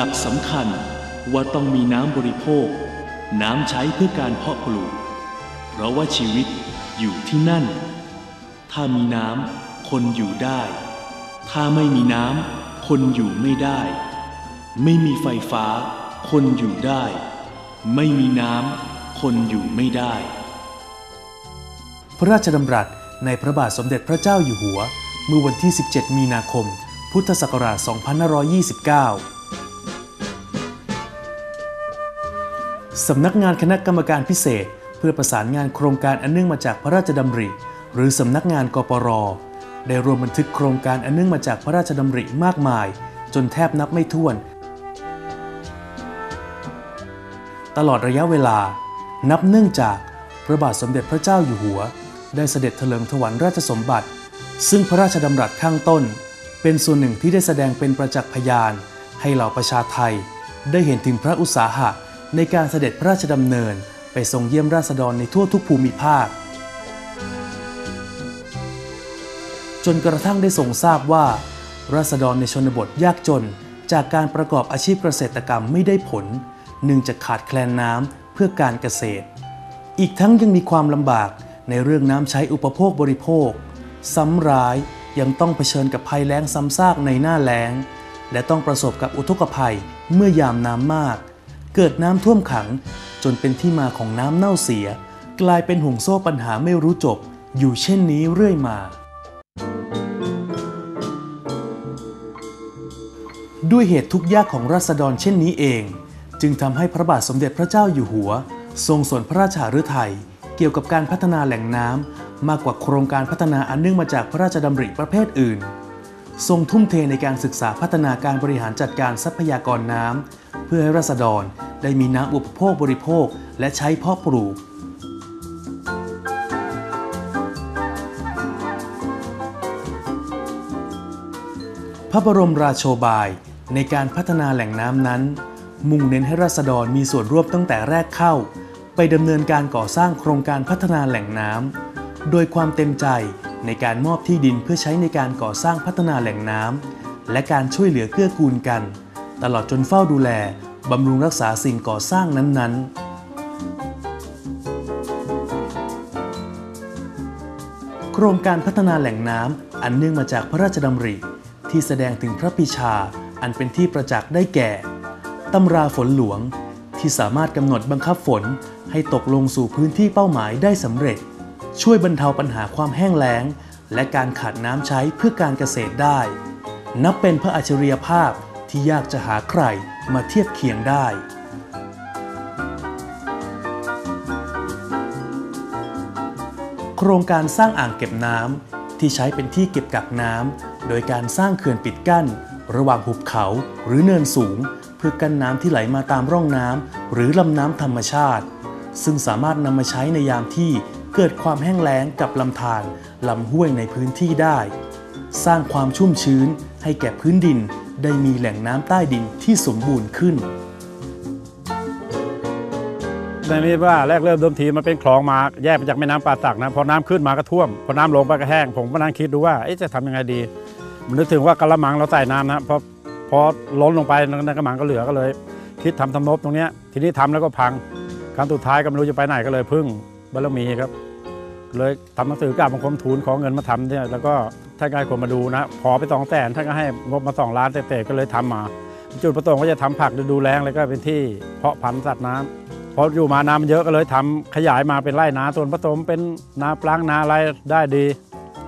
หลักสำคัญว่าต้องมีน้ำบริโภค น้ำใช้เพื่อการเพาะปลูก เพราะว่าชีวิตอยู่ที่นั่น ถ้ามีน้ำคนอยู่ได้ ถ้าไม่มีน้ำคนอยู่ไม่ได้ ไม่มีไฟฟ้า คนอยู่ได้ ไม่มีน้ำคนอยู่ไม่ได้ พระราชดำรัสในพระบาทสมเด็จพระเจ้าอยู่หัว เมื่อวันที่ 17 มีนาคม พุทธศักราช 2529 สำนักงานคณะกรรมการพิเศษ เพื่อประสานงานโครงการอันเนื่องมาจากพระราชดำริ หรือสำนักงานกปรได้รวมบันทึกโครงการอันเนื่องมาจากพระราชดำริมากมาย จนแทบนับไม่ถ้วน ตลอดระยะเวลา นับเนื่องจากพระบาทสมเด็จพระเจ้าอยู่หัว ได้เสด็จเถลิงถวัลราชสมบัติ ซึ่งพระราชดำรัสข้างต้น เป็นส่วนหนึ่งที่ได้แสดงเป็นประจักษ์พยาน ให้เหล่าประชาไทย ได้เห็นถึงพระอุตสาหะ ในการเสด็จพระราชดำเนินไปทรงเยี่ยมราษฎรในทั่วทุกภูมิภาค จนกระทั่งได้ทรงทราบว่า ราษฎรในชนบทยากจน จากการประกอบอาชีพเกษตรกรรมไม่ได้ผลเนื่องจากขาดแคลนน้ำเพื่อการเกษตร อีกทั้งยังมีความลำบากในเรื่องน้ำใช้อุปโภคบริโภค ซ้ำร้ายยังต้องเผชิญกับภัยแล้งซ้ำซากในหน้าแล้ง และต้องประสบกับอุทกภัยเมื่อยามน้ำมาก เกิดน้ำท่วมขัง จนเป็นที่มาของน้ำเน่าเสีย กลายเป็นห่วงโซ่ปัญหาไม่รู้จบ อยู่เช่นนี้เรื่อยมา ด้วยเหตุทุกข์ยากของราษฎรเช่นนี้เอง จึงทำให้พระบาทสมเด็จพระเจ้าอยู่หัว ทรงสนพระราชหฤทัยเกี่ยวกับการพัฒนาแหล่งน้ำมากกว่าโครงการพัฒนาอันเนื่องมาจากพระราชดำริประเภทอื่น ทรงทุ่มเทในการศึกษาพัฒนาการบริหารจัดการทรัพยากรน้ำเพื่อให้ราษฎร ได้มีน้ำอุปโภคบริโภค และใช้เพาะปลูก พระบรมราโชบายในการพัฒนาแหล่งน้ำนั้น มุ่งเน้นให้ราษฎรมีส่วนร่วมตั้งแต่แรกเข้า ไปดำเนินการก่อสร้างโครงการพัฒนาแหล่งน้ำโดยความเต็มใจในการมอบที่ดินเพื่อใช้ในการก่อสร้างพัฒนาแหล่งน้ำและการช่วยเหลือเกื้อกูลกัน ตลอดจนเฝ้าดูแล บำรุงรักษาสิ่งก่อสร้างนั้น ๆ โครงการพัฒนาแหล่งน้ำอันเนื่องมาจากพระราชดำริที่แสดงถึงพระปิชาอันเป็นที่ประจักษ์ได้แก่ตำราฝนหลวงที่สามารถกำหนดบังคับฝนให้ตกลงสู่พื้นที่เป้าหมายได้สำเร็จ ช่วยบรรเทาปัญหาความแห้งแล้ง และการขาดน้ำใช้เพื่อการเกษตรได้ นับเป็นพระอัจฉริยภาพที่ยากจะหาใคร มาเทียบเคียงได้ โครงการสร้างอ่างเก็บน้ำที่ใช้เป็นที่เก็บกักน้ำโดยการสร้างเขื่อนปิดกั้น ระหว่างหุบเขาหรือเนินสูง เพื่อกั้นน้ำที่ไหลมาตามร่องน้ำหรือลำน้ำธรรมชาติ ซึ่งสามารถนำมาใช้ในยามที่เกิดความแห้งแล้งกับลำธารลำห้วยในพื้นที่ได้ สร้างความชุ่มชื้นให้แก่พื้นดิน ได้มีแหล่งน้ำใต้ดินที่สมบูรณ์ขึ้นในนี้ว่าแรกเริ่มเดิมทีมันเป็นคลองมาแยกมาจากแม่น้ำป่าสักนะพอน้ำขึ้นมาก็ท่วมพอน้ำลงไปก็แห้ง ผมก็นั่งคิดดูว่าจะทำยังไงดีมันนึกถึงว่ากระมังเราใส่น้ำนะพอพอล้นลงไปในกระมังก็เหลือก็เลย คิดทำทำนบตรงเนี้ยทีนี้ทำแล้วก็พังครั้งสุดท้ายก็ไม่รู้จะไปไหนก็เลยพึ่งบารมีครับ เลยทำหนังสือกราบบังคมทูลขอเงินมาทำเนี่ยแล้วก็ท่านก็ให้คนมาดูนะขอไปสองแสนท่านก็ให้งบมาสองล้านเตะๆก็เลยทำมา จุดประสงค์ก็จะทำผักฤดูแล้งแล้วก็เป็นที่เพาะพันธุ์สัตว์น้ำพออยู่มาน้ำเยอะก็เลยทำขยายมาเป็นไร่นาส่วนผสมเป็นนาปลางนาอะไรได้ดี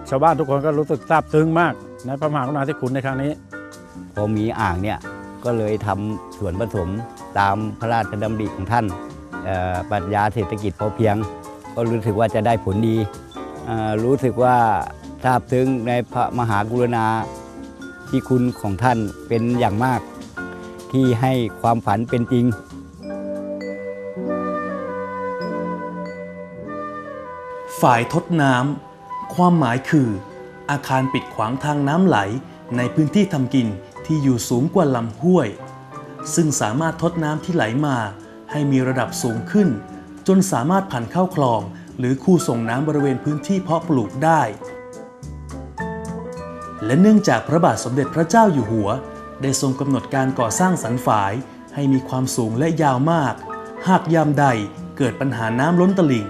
ชาวบ้านทุกคนก็รู้สึกซาบซึ้งมาก ในพระมหากรุณาธิคุณในครั้งนี้พอมีอ่างเนี่ยก็เลยทำส่วนผสมตามพระราชดำริของท่านปรัชญาเศรษฐกิจพอเพียง ก็รู้สึกว่าจะได้ผลดี รู้สึกว่าทราบซึ้งในพระมหากรุณาที่คุณของท่านเป็นอย่างมาก ที่ให้ความฝันเป็นจริงฝ่ายทดน้ำ ความหมายคือ อาคารปิดขวางทางน้ำไหลในพื้นที่ทำกินที่อยู่สูงกว่าลำห้วย ซึ่งสามารถทดน้ำที่ไหลมาให้มีระดับสูงขึ้น จนสามารถผ่านเข้าคลอง หรือคูส่งน้ำบริเวณพื้นที่เพาะปลูกได้ และเนื่องจากพระบาทสมเด็จพระเจ้าอยู่หัว ได้ทรงกำหนดการก่อสร้างสันฝาย ให้มีความสูงและยาวมาก หากยามใดเกิดปัญหาน้ำล้นตลิ่ง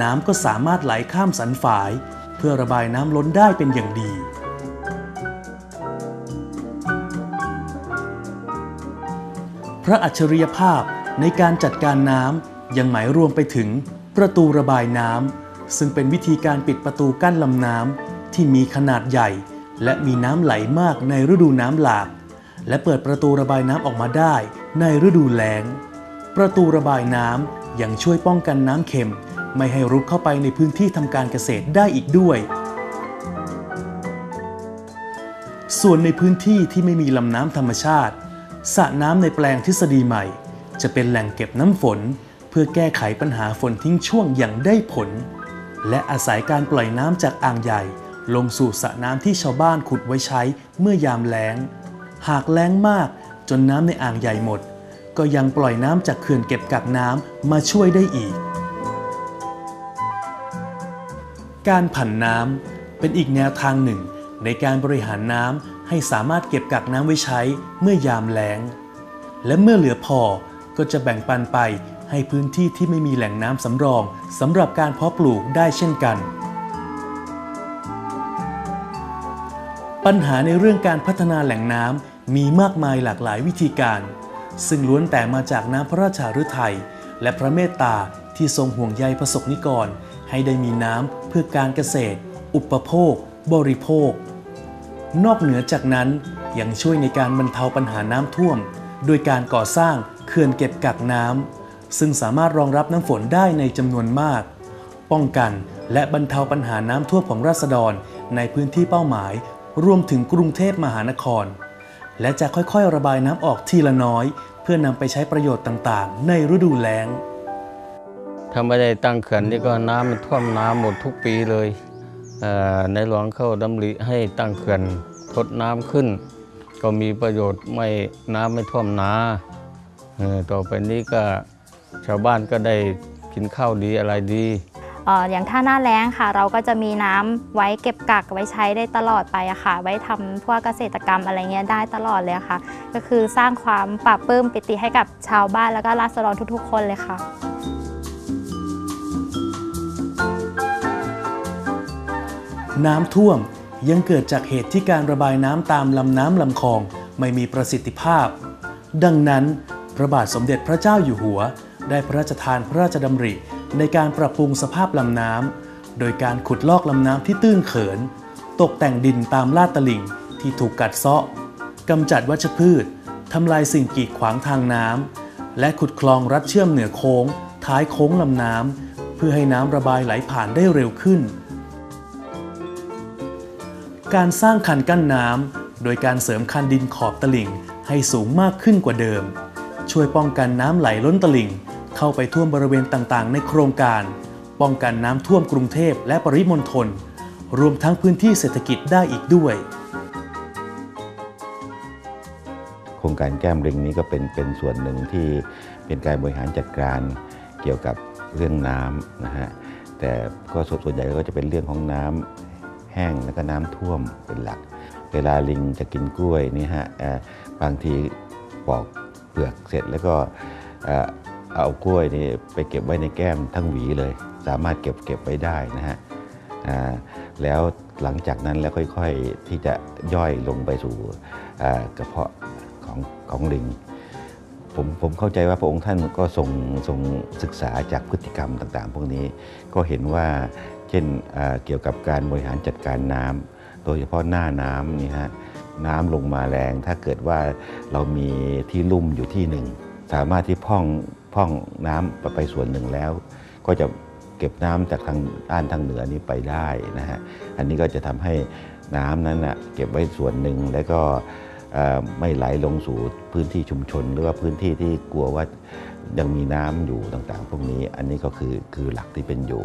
น้ำก็สามารถไหลข้ามสันฝาย เพื่อระบายน้ำล้นได้เป็นอย่างดีพระอัจฉริยภาพในการจัดการน้ำ ยังหมายรวมไปถึงประตูระบายน้ำซึ่งเป็นวิธีการปิดประตูกั้นลำน้ำที่มีขนาดใหญ่ และมีน้ำไหลมากในฤดูน้ำหลาก และเปิดประตูระบายน้ำออกมาได้ในฤดูแล้ง ประตูระบายน้ำยังช่วยป้องกันน้ำเค็ม ไม่ให้รุกเข้าไปในพื้นที่ทำการเกษตรได้อีกด้วย ส่วนในพื้นที่ที่ไม่มีลำน้ำธรรมชาติสระน้ำในแปลงทฤษฎีใหม่ จะเป็นแหล่งเก็บน้ำฝน เพื่อแก้ไขปัญหาฝนทิ้งช่วงอย่างได้ผล และอาศัยการปล่อยน้ำจากอ่างใหญ่ ลงสู่สระน้ำที่ชาวบ้านขุดไว้ใช้เมื่อยามแล้ง หากแล้งมากจนน้ำในอ่างใหญ่หมด ก็ยังปล่อยน้ำจากเขื่อนเก็บกักน้ำมาช่วยได้อีก การผันน้ำเป็นอีกแนวทางหนึ่ง ในการบริหารน้ำให้สามารถเก็บกักน้ำไว้ใช้เมื่อยามแล้ง และเมื่อเหลือพอก็จะแบ่งปันไป ให้พื้นที่ที่ไม่มีแหล่งน้ำสำรองสำหรับการเพาะปลูกได้เช่นกัน ปัญหาในเรื่องการพัฒนาแหล่งน้ำมีมากมายหลากหลายวิธีการ ซึ่งล้วนแต่มาจากน้ำพระราชาฤทัยและพระเมตตาที่ทรงห่วงใยประสบนิกร ให้ได้มีน้ำเพื่อการเกษตร อุปโภค บริโภค นอกเหนือจากนั้นยังช่วยในการบรรเทาปัญหาน้ำท่วม โดยการก่อสร้างเขื่อนเก็บกักน้ำ ซึ่งสามารถรองรับน้ำฝนได้ในจำนวนมาก ป้องกันและบรรเทาปัญหาน้ำท่วมของราษฎรในพื้นที่เป้าหมาย รวมถึงกรุงเทพมหานคร และจะค่อยๆ ระบายน้ำออกทีละน้อย เพื่อนำไปใช้ประโยชน์ต่างๆ ในฤดูแล้งถ้าไม่ได้ตั้งเขื่อนนี่ก็น้ำมันท่วมน้ำหมดทุกปีเลยเอ่อในหลวงเข้าดำริให้ตั้งเขื่อนทดน้ำขึ้น ก็มีประโยชน์ไม่น้ำไม่ท่วมนาเออต่อไปนี้ก็ ชาวบ้านก็ได้กินข้าวดีอะไรดีเอ่ออย่างถ้าหน้าแล้งค่ะ เราก็จะมีน้ำไว้เก็บกักไว้ใช้ได้ตลอดไปอะค่ะ ไว้ทำพวกเกษตรกรรมอะไรเงี้ยได้ตลอดเลยอะค่ะ ก็คือสร้างความปราบปลื้มปิติให้กับชาวบ้านแล้วก็ราษฎรทุกๆ คนเลยค่ะ น้ำท่วมยังเกิดจากเหตุที่การระบายน้ำตามลำน้ำลำคลองไม่มีประสิทธิภาพ ดังนั้นพระบาทสมเด็จพระเจ้าอยู่หัว ได้พระราชทานพระราชดำริในการปรับปรุงสภาพลำน้ำโดยการขุดลอกลำน้ำที่ตื้นเขิน ตกแต่งดินตามลาดตลิ่งที่ถูกกัดเซาะกำจัดวัชพืชทำลายสิ่งกีดขวางทางน้ำและขุดคลองรัดเชื่อมเหนือโค้ง ท้ายโค้งลำน้ำเพื่อให้น้ำระบายไหลผ่านได้เร็วขึ้น การสร้างคันกั้นน้ำโดยการเสริมคันดินขอบตลิ่งให้สูงมากขึ้นกว่าเดิม ช่วยป้องกันน้ำไหลล้นตลิ่ง เข้าไปท่วมบริเวณต่างๆ ในโครงการ ป้องกันน้ำท่วมกรุงเทพและปริมณฑลรวมทั้งพื้นที่เศรษฐกิจได้อีกด้วย โครงการแก้มลิงนี้ก็เป็นเป็นส่วนหนึ่งที่เป็นการบริหารจัดการเกี่ยวกับเรื่องน้ำนะฮะแต่ก็ส่วนใหญ่ก็จะเป็นเรื่องของน้ำแห้งแล้วก็น้ำท่วมเป็นหลัก เวลาลิงจะกินกล้วยนี่ฮะบางทีปอกเปลือกเสร็จแล้วก็ เอากล้วยนี่ไปเก็บไว้ในแก้มทั้งหวีเลย สามารถเก็บเก็บไว้ได้นะฮะแล้วหลังจากนั้นแล้วค่อยๆที่จะย่อยลงไปสู่กระเพาะของของลิงผมผมเข้าใจว่าพระองค์ท่านก็ทรงทรงศึกษาจากพฤติกรรมต่างๆ พวกนี้ก็เห็นว่าเช่นเกี่ยวกับการบริหารจัดการน้ำโดยเฉพาะหน้าน้ำนี่ฮะน้ำลงมาแรง ถ้าเกิดว่าเรามีที่ลุ่มอยู่ที่หนึ่ง สามารถที่พ่อง พ่องน้ำไปไปส่วนหนึ่งแล้ว ก็จะเก็บน้ำจากทางด้านทางเหนือนี้ไปได้นะฮะอันนี้ก็จะทำให้น้ำนั้นนะเก็บไว้ส่วนหนึ่งแล้วก็ไม่ไหลลงสู่พื้นที่ชุมชน หรือว่าพื้นที่ที่กลัวว่ายังมีน้ำอยู่ต่างๆ พวกนี้อันนี้ก็คือคือหลักที่เป็นอยู่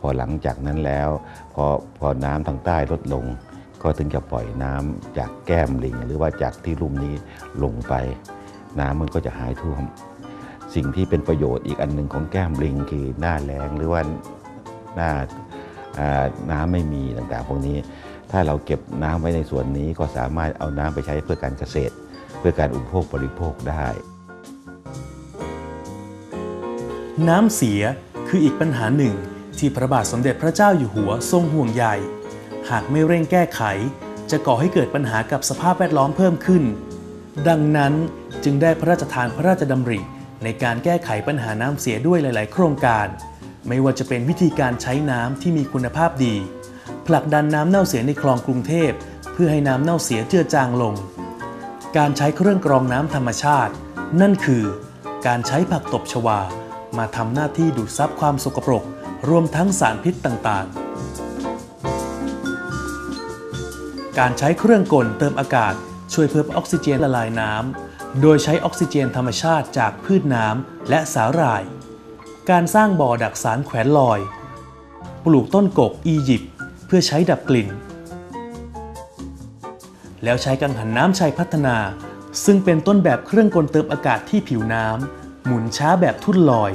พอหลังจากนั้นแล้ว พอพอน้ำทางใต้ลดลง ก็ถึงจะปล่อยน้ำจากแก้มลิง หรือว่าจากที่ลุ่มนี้ลงไป น้ำมันก็จะหายท่วม สิ่งที่เป็นประโยชน์อีกอันหนึ่งของแก้มลิงคือหน้าแล้งหรือว่าหน้าน้ำไม่มีต่างๆ พวกนี้ ถ้าเราเก็บน้ำไว้ในส่วนนี้ก็สามารถเอาน้ำไปใช้เพื่อการเกษตร เพื่อการอุปโภคบริโภคได้ น้ำเสียคืออีกปัญหาหนึ่งที่พระบาทสมเด็จพระเจ้าอยู่หัวทรงห่วงใยหากไม่เร่งแก้ไข จะก่อให้เกิดปัญหากับสภาพแวดล้อมเพิ่มขึ้น ดังนั้นจึงได้พระราชทานพระราชดำริ ในการแก้ไขปัญหาน้ำเสียด้วยหลาย ๆ โครงการ ไม่ว่าจะเป็นวิธีการใช้น้ำที่มีคุณภาพดี ผลักดันน้ำเน่าเสียในคลองกรุงเทพ เพื่อให้น้ำเน่าเสียเจือจางลง การใช้เครื่องกรองน้ำธรรมชาติ นั่นคือ การใช้ผักตบชวา มาทำหน้าที่ดูดซับความสกปรก รวมทั้งสารพิษต่าง ๆ การใช้เครื่องกลเติมอากาศ ช่วยเพิ่มออกซิเจนละลายน้ำ โดยใช้ออกซิเจนธรรมชาติจากพืชน้ำและสาหร่าย การสร้างบ่อดักสารแขวนลอย ปลูกต้นกกอียิปต์เพื่อใช้ดับกลิ่น แล้วใช้กังหันน้ำชัยพัฒนา ซึ่งเป็นต้นแบบเครื่องกลเติมอากาศที่ผิวน้ำหมุนช้าแบบทุ่นลอย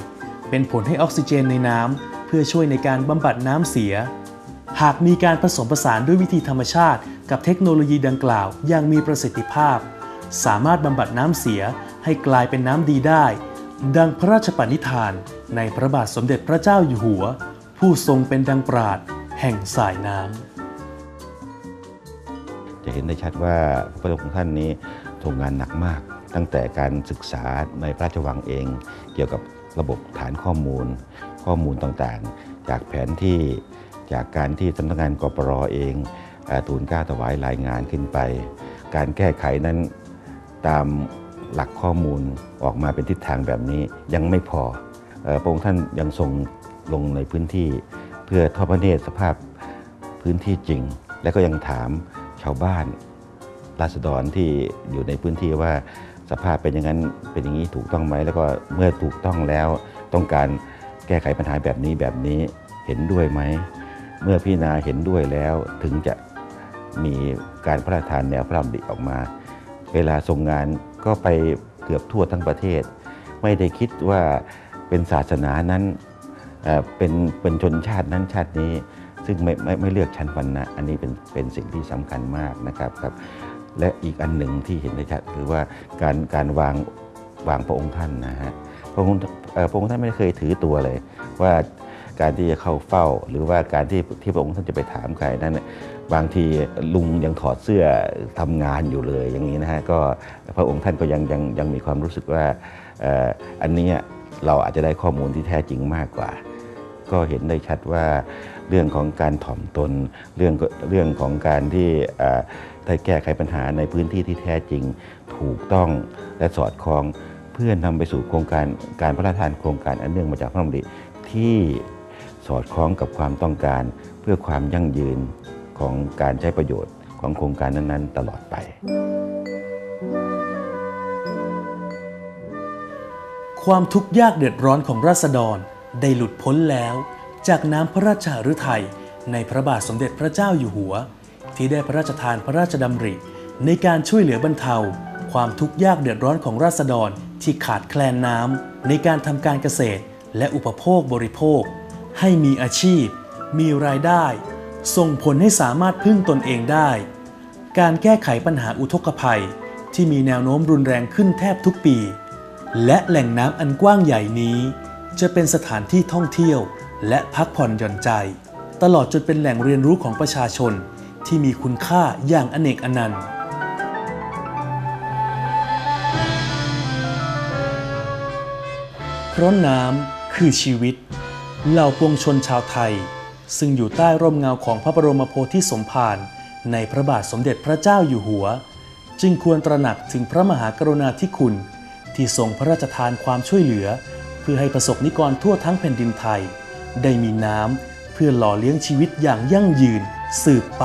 เป็นผลให้ออกซิเจนในน้ำเพื่อช่วยในการบำบัดน้ำเสีย หากมีการผสมผสานด้วยวิธีธรรมชาติ กับเทคโนโลยีดังกล่าวอย่างมีประสิทธิภาพ สามารถบำบัดน้ำเสียให้กลายเป็นน้ำดีได้ ดังพระราชปณิธาน ในพระบาทสมเด็จพระเจ้าอยู่หัว ผู้ทรงเป็นดังปราดแห่งสายน้ำจะเห็นได้ชัดว่าพระองค์ท่านนี้ทรงงานหนักมาก ตั้งแต่การศึกษาในพระราชวังเอง เกี่ยวกับระบบฐานข้อมูล ข้อมูลต่างๆ จากแผนที่จากการที่สำนักงานกปรเองเอ่อทูลกล้าถวายรายงานขึ้นไป การแก้ไขนั้น ตามหลักข้อมูลออกมาเป็นทิศทางแบบนี้ยังไม่พออพระองค์ท่านยังทรงลงในพื้นที่ เพื่อทอดพระเนตรสภาพพื้นที่จริง และก็ยังถามชาวบ้านราษฎรที่อยู่ในพื้นที่ว่าสภาพเป็นอย่างนั้นเป็นอย่างนี้ถูกต้องไหมแล้วก็เมื่อถูกต้องแล้วต้องการแก้ไขปัญหาแบบนี้แบบนี้เห็นด้วยไหม เมื่อพิจารณาเห็นด้วยแล้วถึงจะมีการพระราชทานแนวพระราชดำริออกมา เวลาทรงงานก็ไปเกือบทั่วทั้งประเทศ ไม่ได้คิดว่าเป็นศาสนานั้นเป็นเป็นชนชาตินั้นชาตินี้ ซึ่งไม่ไม่ไม่เลือกชั้นวรรณะอันนี้เป็นเป็นสิ่งที่สำคัญมากนะครับครับ และอีกอันหนึ่งที่เห็นได้ชัดคือว่าการการวางวางพระองค์ท่านนะฮะพระองค์พระองค์ท่านไม่เคยถือตัวเลย ว่าการที่จะเข้าเฝ้า หรือว่าการที่ที่พระองค์ท่านจะไปถามใครนั้น บางทีลุงยังถอดเสื้อทำงานอยู่เลยอย่างนี้นะฮะก็พระองค์ท่านก็ยังยังยังมีความรู้สึกว่าอันนี้เราอาจจะได้ข้อมูลที่แท้จริงมากกว่า ก็เห็นได้ชัดว่าเรื่องของการถ่อมตนเรื่องเรื่องของการที่ได้แก้ไขปัญหาในพื้นที่ที่แท้จริงถูกต้องและสอดคล้องเพื่อนำไปสู่โครงการการพระราชทานโครงการอันเนื่องมาจากพระราชดำริที่สอดคล้องกับความต้องการเพื่อความยั่งยืน ของการใช้ประโยชน์ของโครงการนั้นๆ ตลอดไป ความทุกข์ยากเดือดร้อนของราษฎรได้หลุดพ้นแล้ว จากน้ำพระราชฤทัยในพระบาทสมเด็จพระเจ้าอยู่หัว ที่ได้พระราชทานพระราชดำริ ในการช่วยเหลือบรรเทา ความทุกข์ยากเดือดร้อนของราษฎรที่ขาดแคลนน้ำในการทำการเกษตรและอุปโภคบริโภค ให้มีอาชีพ มีรายได้ ส่งผลให้สามารถพึ่งตนเองได้ การแก้ไขปัญหาอุทกภัยที่มีแนวโน้มรุนแรงขึ้นแทบทุกปี และแหล่งน้ำอันกว้างใหญ่นี้ จะเป็นสถานที่ท่องเที่ยว และพักผ่อนหย่อนใจ ตลอดจนเป็นแหล่งเรียนรู้ของประชาชนที่มีคุณค่าอย่างอเนกอนันต์เพราะน้ำคือชีวิต เหล่าปวงชนชาวไทย ซึ่งอยู่ใต้ร่มเงาของพระบรมโพธิสมภารในพระบาทสมเด็จพระเจ้าอยู่หัว จึงควรตระหนักถึงพระมหากรุณาธิคุณ ที่ทรงพระราชทานความช่วยเหลือ เพื่อให้ประสบนิกรทั่วทั้งแผ่นดินไทย ได้มีน้ำเพื่อหล่อเลี้ยงชีวิตอย่างยั่งยืนสืบไป